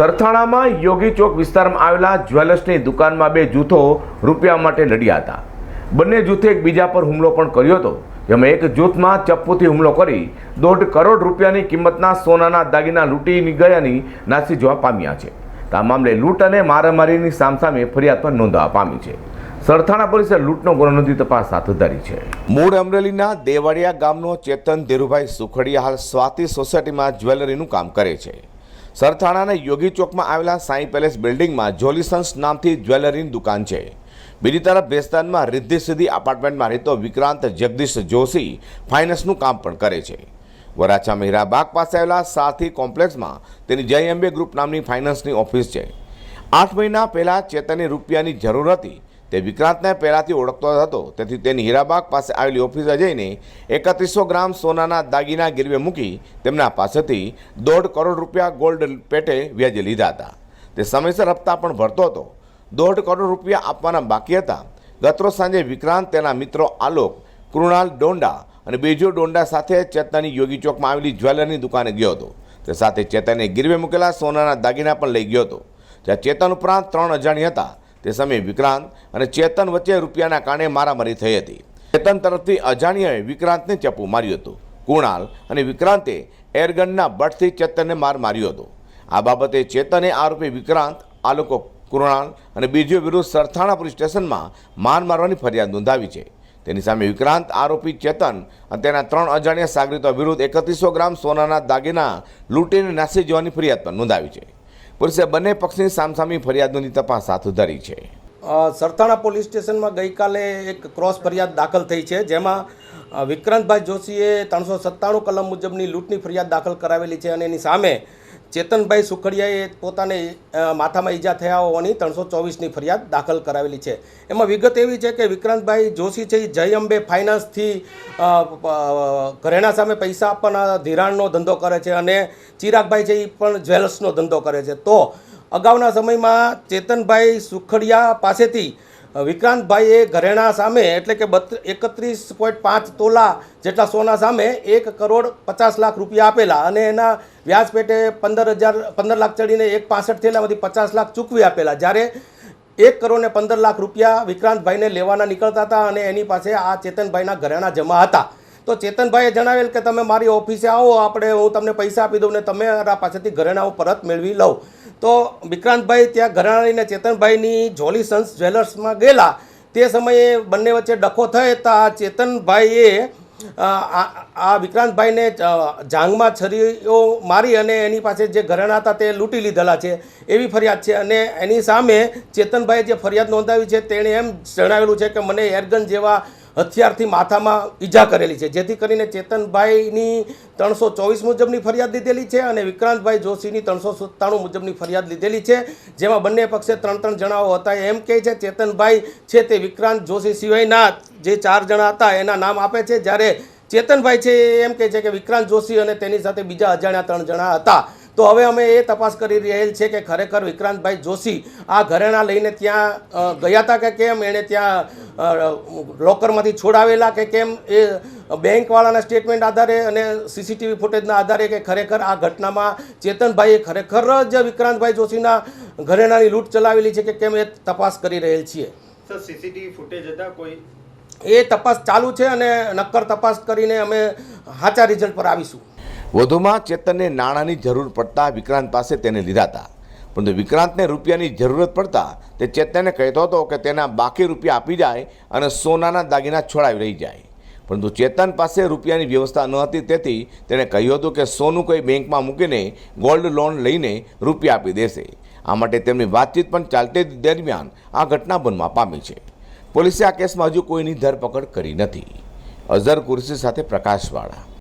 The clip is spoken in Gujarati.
સરથાણામાં યોગી ચોક વિસ્તારમાં આવેલા જ્વેલર્સની દુકાનમાં બે જૂથો રૂપિયા માટે લડ્યા હતા. બંને જૂથે એકબીજા પર હુમલો પણ કર્યો હતો. જેમાં એક જૂથમાં ચપ્પુથી હુમલો કરી દોઢ કરોડ રૂપિયાની કિંમતના સોનાના દાગીના લૂંટી ગયાની નાસી જોવા પામ્યા છે. આ મામલે લૂંટ અને મારામારીની સામસામે ફરિયાદ પણ નોંધવા પામી છે. સરથાણા પોલીસે લૂંટનો ગુનો નોંધી તપાસ હાથ ધરી છે. મૂળ અમરેલીના દેવાડિયા ગામનો ચેતન ધીરુભાઈ સુખડિયા હાલ સ્વાતિ સોસાયટીમાં જ્વેલરીનું કામ કરે છે. સરથાણાના યોગી ચોકમાં આવેલા સાઈ પેલેસ બિલ્ડિંગમાં જોલિસન્સ નામથી જ્વેલરીની દુકાન છે. બીજી તરફ ભેસ્તાનમાં રિદ્ધિ સિદ્ધિ એપાર્ટમેન્ટમાં રહેતો વિક્રાંત જગદીશ જોશી ફાઇનાન્સનું કામ પણ કરે છે. વરાછા મહેરાબાગ પાસે આવેલા સાથી કોમ્પ્લેક્સમાં તેની જય અંબે ગ્રુપ નામની ફાઇનાન્સની ઓફિસ છે. આઠ મહિના પહેલાં ચેતનની રૂપિયાની જરૂર હતી તે વિક્રાંતને પહેલાંથી ઓળખતો હતો. તેથી તેની હીરાબાગ પાસે આવેલી ઓફિસે જઈને એકત્રીસો ગ્રામ સોનાના દાગીના ગીરવે મૂકી તેમના પાસેથી દોઢ કરોડ રૂપિયા ગોલ્ડ પેટે વ્યાજે લીધા હતા. તે સમયસર હપ્તા પણ ભરતો હતો. દોઢ કરોડ રૂપિયા આપવાના બાકી હતા. ગતરો સાંજે વિક્રાંત, તેના મિત્રો આલોક, કૃણાલ ડોંડા અને બેજો ડોંડા સાથે ચેતનાની યોગી ચોકમાં આવેલી જ્વેલરની દુકાને ગયો હતો. તે સાથે ચેતને ગીરવે મૂકેલા સોનાના દાગીના પણ લઈ ગયો હતો. જ્યાં ચેતન ઉપરાંત ત્રણ અજાણી હતા. તે સમયે વિક્રાંત અને ચેતન વચ્ચે રૂપિયાના કારણે મારામારી થઈ હતી. ચેતન તરફથી અજાણ્યાએ વિક્રાંતને ચપ્પુ માર્યું હતું. કુણાલ અને વિક્રાંતે એરગનના બટથી ચેતનને માર માર્યો હતો. આ બાબતે ચેતને આરોપી વિક્રાંત, આ લોકો કૃણાલ અને બીજો વિરુદ્ધ સરથાણા પોલીસ સ્ટેશનમાં માર મારવાની ફરિયાદ નોંધાવી છે. તેની સામે વિક્રાંત, આરોપી ચેતન અને તેના ત્રણ અજાણ્યા સાગરીતો વિરુદ્ધ એકત્રીસો ગ્રામ સોનાના દાગીના લૂંટીને નાસી જવાની ફરિયાદ પણ નોંધાવી છે. પોલીસે બંને પક્ષની સામસામી ફરિયાદોની તપાસ હાથ ધરી છે. સરથાણા પોલીસ સ્ટેશનમાં ગઈકાલે એક ક્રોસ ફરિયાદ દાખલ થઈ છે, જેમાં વિક્રાંતભાઈ જોશીએ ત્રણસો સત્તાણું કલમ મુજબની લૂંટની ફરિયાદ દાખલ કરાવેલી છે અને એની સામે ચેતનભાઈ સુખડિયાએ પોતાને માથામાં ઈજા થયા હોવાની ત્રણસો ચોવીસની ફરિયાદ દાખલ કરાવેલી છે. એમાં વિગત એવી છે કે વિક્રાંતભાઈ જોશી છે જય અંબે ફાઇનાન્સથી ઘરેણા સામે પૈસા આપવાના ધિરાણનો ધંધો કરે છે અને ચિરાગભાઈ છે એ પણ જ્વેલર્સનો ધંધો કરે છે. તો, અગાઉના સમયમાં ચેતનભાઈ સુખડિયા પાસેથી વિક્રાંતભાઈએ ઘરેણા સામે એટલે કે બત્ર, એકત્રીસ પોઈન્ટ પાંચ તોલા જેટલા સોના સામે એક કરોડ પચાસ લાખ રૂપિયા આપેલા અને એના વ્યાજ પેટે પંદર હજાર, પંદર લાખ ચડીને એક પાસઠ થયેલામાંથી પચાસ લાખ ચૂકવી આપેલા. જ્યારે એક કરોડ ને પંદર લાખ રૂપિયા વિક્રાંતભાઈને લેવાના નીકળતા હતા અને એની પાસે આ ચેતનભાઈના ઘરેણા જમા હતા. તો ચેતનભાઈએ જણાવેલ કે તમે મારી ઓફિસે આવો આપણે હું તમને પૈસા આપી દઉં ને તમે મારા પાસેથી ઘરેણાઓ પરત મેળવી લઉં. તો વિક્રાંતભાઈ ત્યાં ઘરેણા ચેતનભાઈની જોલી સન્સ જ્વેલર્સમાં ગયેલા. તે સમયે બંને વચ્ચે ડખો ચેતનભાઈએ અ, આ આ વિક્રાંતભાઈને જાંગમાં છરીઓ મારી અને એની પાસે જે ઘરેણા હતા તે લૂંટી લીધેલા છે. એવી ફરિયાદ છે અને એની સામે ચેતનભાઈએ જે ફરિયાદ નોંધાવી છે તેણે એમ જણાવેલું છે કે મને એરગન જેવા હથિયારથી માથામાં ઈજા કરેલી છે. જેથી કરીને ચેતનભાઈની ત્રણસો ચોવીસ મુજબની ફરિયાદ લીધેલી છે અને વિક્રાંતભાઈ જોશીની ત્રણસો સત્તાણું મુજબની ફરિયાદ લીધેલી છે. જેમાં બંને પક્ષે ત્રણ ત્રણ જણાઓ હતા. એમ કહે છે, ચેતનભાઈ છે તે વિક્રાંત જોશી સિવાયના જે. ચાર જણા હતા, એના નામ આપે છે. જ્યારે ચેતનભાઈ છે એમ કહે છે કે વિક્રાંત જોશી અને તેની સાથે બીજા અજાણ્યા ત્રણ જણા હતા. તો હવે અમે એ તપાસ કરી રહેલ છે કે ખરેખર વિક્રાંતભાઈ જોશી આ ઘરેણા લઈને ત્યાં ગયા હતા કે કેમ? એણે ત્યાં લોકરમાંથી છોડાવેલા કે કેમ? એ બેંકવાળાના સ્ટેટમેન્ટ આધારે અને સીસીટીવી ફૂટેજના આધારે કે ખરેખર આ ઘટનામાં ચેતનભાઈએ ખરેખર જ વિક્રાંતભાઈ જોશીના ઘરેણાની લૂંટ ચલાવેલી છે કે કેમ એ તપાસ કરી રહેલ છીએ. સર સીસીટીવી ફૂટેજ હતા કોઈ? એ તપાસ ચાલુ છે અને નક્કર તપાસ કરીને અમે સાચા રિઝલ્ટ પર આવીશું. વધુમાં ચેતનને નાણાંની જરૂર પડતા વિક્રાંત પાસે તેને લીધા હતા પરંતુ વિક્રાંતને રૂપિયાની જરૂરત પડતા તે ચેતનને કહેતો હતો કે તેના બાકી રૂપિયા આપી જાય અને સોનાના દાગીના છોડાવી રહી જાય. પરંતુ ચેતન પાસે રૂપિયાની વ્યવસ્થા ન હતી તેથી તેણે કહ્યું હતું કે સોનું કોઈ બેંકમાં મૂકીને ગોલ્ડ લોન લઈને રૂપિયા આપી દેશે. આ માટે તેમની વાતચીત પણ ચાલતી દરમિયાન આ ઘટના બનવા પામી છે. પોલીસે આ કેસમાં હજુ કોઈની ધરપકડ કરી નથી. અઝર કુરશી સાથે પ્રકાશવાળા.